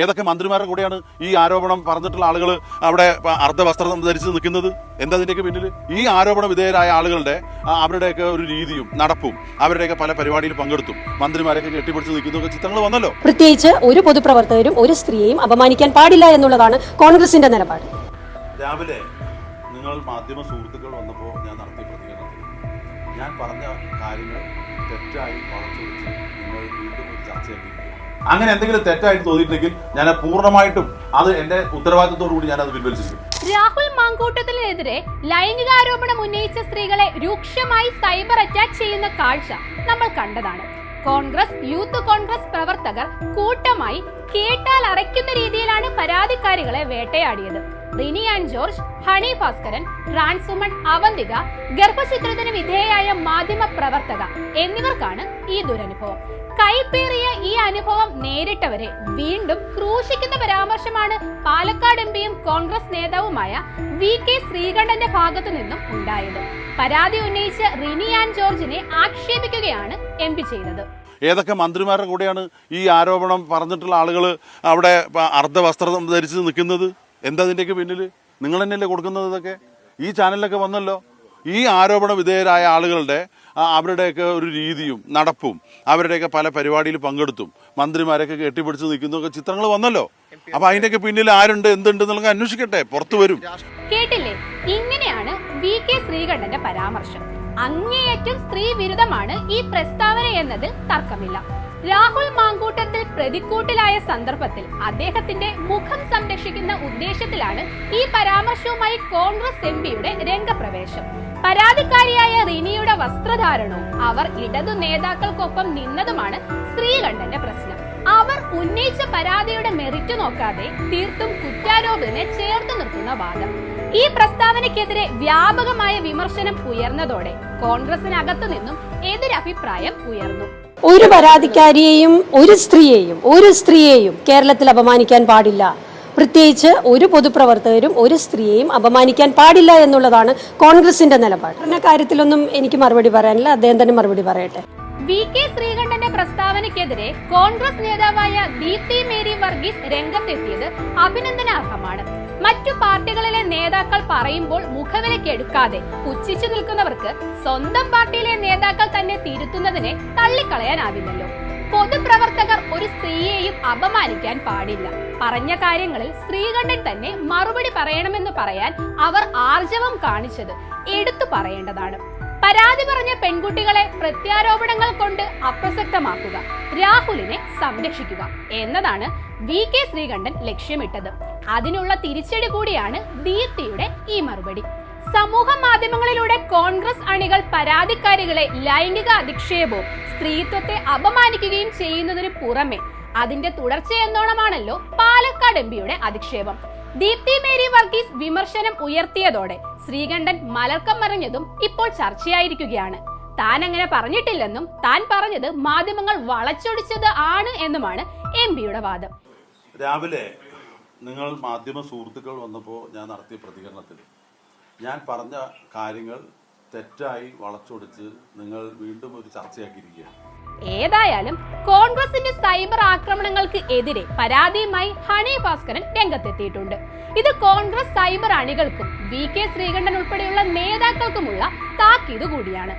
ഏതൊക്കെ മന്ത്രിമാരുടെ കൂടെയാണ് ഈ ആരോപണം പറഞ്ഞിട്ടുള്ള ആളുകൾ അവിടെ അർദ്ധവസ്ത്രം ധരിച്ച് നിൽക്കുന്നത്? എന്താ അതിന്റെയൊക്കെ പിന്നിൽ ഈ ആരോപണ വിധേയരായ ആളുകളുടെ അവരുടെയൊക്കെ ഒരു രീതിയും നടപ്പും അവരുടെയൊക്കെ പല പരിപാടിയിൽ പങ്കെടുത്തും മന്ത്രിമാരെയൊക്കെ കെട്ടിപ്പിടിച്ച് നിൽക്കുന്നതൊക്കെ ചിത്രങ്ങൾ വന്നല്ലോ. പ്രത്യേകിച്ച് ഒരു പൊതുപ്രവർത്തകരും ഒരു സ്ത്രീയെയും അപമാനിക്കാൻ പാടില്ല എന്നുള്ളതാണ് കോൺഗ്രസിന്റെ നിലപാട്. രാവിലെ നിങ്ങൾ മാധ്യമ സുഹൃത്തുക്കൾ വന്നപ്പോൾ ഞാൻ നടത്തിയ പ്രതികരണത്തിൽ ഞാൻ പറഞ്ഞ കാര്യങ്ങൾ തെറ്റായി വളച്ചൊടിച്ച് നിങ്ങൾ വീണ്ടും ഒരു ചർച്ചയാക്കിയിരിക്കുകയാണ് അങ്ങനെ എന്തെങ്കിലും തെറ്റായിട്ട് തോന്നിയിട്ടുണ്ടെങ്കിൽ ഞാൻ പൂർണമായിട്ടും അത് എന്റെ ഉത്തരവാദിത്തത്തോടു കൂടി ഞാൻ അത് പിൻവലിച്ചിരിക്കും. രാഹുൽ മാങ്കൂട്ടത്തിനെതിരെ ലൈംഗികാരോപണം ഉന്നയിച്ച സ്ത്രീകളെ രൂക്ഷമായി സൈബർ അറ്റാക്ക് ചെയ്യുന്ന കാഴ്ച നമ്മൾ കണ്ടതാണ്. കോൺഗ്രസ് യൂത്ത് കോൺഗ്രസ് പ്രവർത്തകർ കൂട്ടമായി കേട്ടാൽ അറയ്ക്കുന്ന രീതിയിലാണ് പരാതിക്കാരികളെ വേട്ടയാടിയത്. Rini and George Honey Bhaskaran trans woman Avantika ഗർഭചിത്രത്തിന് വിധേയയായ മാധ്യമ പ്രവർത്തക എന്നിവർക്കാണ് ഈ ദുരനുഭവം. കൈപ്പേറിയ ഈ അനുഭവം നേരിട്ടവരെ വീണ്ടും ക്രൂശിക്കുന്ന പരാമർശമാണ് പാലക്കാട് എം പിയും കോൺഗ്രസ് നേതാവുമായ വി കെ ശ്രീകണ്ഠന്റെ ഭാഗത്തു നിന്നും ഉണ്ടായത്. പരാതി ഉന്നയിച്ച് റിനി ആൻഡ് ജോർജിനെ ആക്ഷേപിക്കുകയാണ് എം പി ചെയ്തത്. ഏതൊക്കെ മന്ത്രിമാരുടെ കൂടെയാണ് ഈ ആരോപണം പറഞ്ഞിട്ടുള്ള ആളുകൾ അവിടെ അർദ്ധവസ്ത്രം ധരിച്ച് നിൽക്കുന്നത്? എന്താ അതിന്റെയൊക്കെ പിന്നിൽ? നിങ്ങൾ തന്നെയല്ലേ കൊടുക്കുന്നത് ഇതൊക്കെ? ഈ ചാനലിലൊക്കെ വന്നല്ലോ. ഈ ആരോപണ വിധേയരായ ആളുകളുടെ അവരുടെയൊക്കെ ഒരു രീതിയും നടപ്പും അവരുടെയൊക്കെ പല പരിപാടിയിൽ പങ്കെടുത്തും മന്ത്രിമാരൊക്കെ കെട്ടിപ്പിടിച്ച് നിൽക്കുന്നൊക്കെ ചിത്രങ്ങൾ വന്നല്ലോ. അപ്പൊ അതിന്റെയൊക്കെ പിന്നിൽ ആരുണ്ട് എന്തുണ്ട് എന്നുള്ള അന്വേഷിക്കട്ടെ പുറത്തു വരും. കേട്ടില്ലേ? ഇങ്ങനെയാണ് വി കെ ശ്രീകണ്ഠന്റെ പരാമർശം. അങ്ങേയറ്റം സ്ത്രീ വിരുദ്ധമാണ് ഈ പ്രസ്താവന എന്നതിൽ തർക്കമില്ല. രാഹുൽ മാങ്കൂട്ടത്തിൽ പ്രതിക്കൂട്ടിലായ സന്ദർഭത്തിൽ അദ്ദേഹത്തിന്റെ മുഖം സംരക്ഷിക്കുന്ന ഉദ്ദേശത്തിലാണ് ഈ പരാമർശവുമായി കോൺഗ്രസ് എം പിയുടെ രംഗപ്രവേശം. പരാതിക്കാരിയായ റിനിയുടെ വസ്ത്രധാരണവും അവർ ഇടതു നേതാക്കൾക്കൊപ്പം നിന്നതുമാണ് ശ്രീകണ്ഠന്റെ പ്രശ്നം. അവർ ഉന്നയിച്ച പരാതിയുടെ മെറിറ്റ് നോക്കാതെ തീർത്തും കുറ്റാരോപണനെ ചേർത്ത് നിർത്തുന്ന വാദം. ഈ പ്രസ്താവനയ്ക്കെതിരെ വ്യാപകമായ വിമർശനം ഉയർന്നതോടെ കോൺഗ്രസിനകത്തു നിന്നും എതിരഭിപ്രായം ഉയർന്നു. ഒരു പരാതിക്കാരിയെയും ഒരു സ്ത്രീയെയും ഒരു സ്ത്രീയെയും കേരളത്തിൽ അപമാനിക്കാൻ പാടില്ല. പ്രത്യേകിച്ച് ഒരു പൊതുപ്രവർത്തകരും ഒരു സ്ത്രീയെയും അപമാനിക്കാൻ പാടില്ല എന്നുള്ളതാണ് കോൺഗ്രസിന്റെ നിലപാട്. പറഞ്ഞ കാര്യത്തിലൊന്നും എനിക്ക് മറുപടി പറയാനില്ല. അദ്ദേഹം തന്നെ മറുപടി പറയട്ടെ. വി കെ ശ്രീകണ്ഠന്റെ പ്രസ്താവനയ്ക്കെതിരെ കോൺഗ്രസ് നേതാവായ ദീപ്തി മേരി വർഗീസ് രംഗത്തെത്തിയത് അഭിനന്ദനാർഹമാണ്. മറ്റു പാർട്ടികളിലെ നേതാക്കൾ പറയുമ്പോൾ മുഖവിലക്കെടുക്കാതെ പുച്ഛിച്ചു നിൽക്കുന്നവർക്ക് സ്വന്തം പാർട്ടിയിലെ നേതാക്കൾ തന്നെ തിരുത്തുന്നതിനെ തള്ളിക്കളയാനാവില്ലല്ലോ. പൊതുപ്രവർത്തകർ ഒരു സ്ത്രീയെയും അപമാനിക്കാൻ പാടില്ല. പറഞ്ഞ കാര്യങ്ങളിൽ ശ്രീകണ്ഠൻ തന്നെ മറുപടി പറയണമെന്ന് പറയാൻ അവർ ആർജവം കാണിച്ചത് എടുത്തു പറയേണ്ടതാണ്. പരാതി പറഞ്ഞ പെൺകുട്ടികളെ പ്രത്യാരോപണങ്ങൾ കൊണ്ട് അപ്രസക്തമാക്കുക രാഹുലിനെ സംരക്ഷിക്കുക എന്നതാണ് വി കെ ശ്രീകണ്ഠൻ ലക്ഷ്യമിട്ടത്. അതിനുള്ള തിരിച്ചടി കൂടിയാണ് ദീപ്തിയുടെ ഈ മറുപടി. സമൂഹ മാധ്യമങ്ങളിലൂടെ കോൺഗ്രസ് അണികൾ പരാതിക്കാരികളെ ലൈംഗിക അധിക്ഷേപവും സ്ത്രീത്വത്തെ അപമാനിക്കുകയും ചെയ്യുന്നതിന് പുറമെ അതിന്റെ തുടർച്ചയെന്നോണമാണല്ലോ പാലക്കാട് എം പിയുടെ അധിക്ഷേപം. ദീപ്തി മേരി വർഗീസ് വിമർശനം ഉയർത്തിയതോടെ ശ്രീകണ്ഠൻ മലർക്കം മറിഞ്ഞതും ഇപ്പോൾ ചർച്ചയായിരിക്കുകയാണ്. താൻ അങ്ങനെ പറഞ്ഞിട്ടില്ലെന്നും താൻ പറഞ്ഞത് മാധ്യമങ്ങൾ വളച്ചൊടിച്ചത് ആണ് എന്നുമാണ് എം പിയുടെ വാദം. രാവിലെ നിങ്ങൾ മാധ്യമ സുഹൃത്തുക്കൾ വന്നപ്പോൾ ഞാൻ നടത്തിയ പ്രതികരണത്തിൽ ഞാൻ പറഞ്ഞ കാര്യങ്ങൾ തെറ്റായി വളച്ചൊടിച്ച് നിങ്ങൾ വീണ്ടും ഒരു ചർച്ചയാക്കിയിരിക്കുകയാണ്. ഏതായാലും കോൺഗ്രസിന്റെ സൈബർ ആക്രമണങ്ങൾക്ക് എതിരെ പരാതിയുമായി ഹണി ഭാസ്കരൻ രംഗത്തെത്തിയിട്ടുണ്ട്. ഇത് കോൺഗ്രസ് സൈബർ അണികൾക്കും വി കെ ശ്രീകണ്ഠൻ ഉൾപ്പെടെയുള്ള നേതാക്കൾക്കുമുള്ള താക്കീത് കൂടിയാണ്.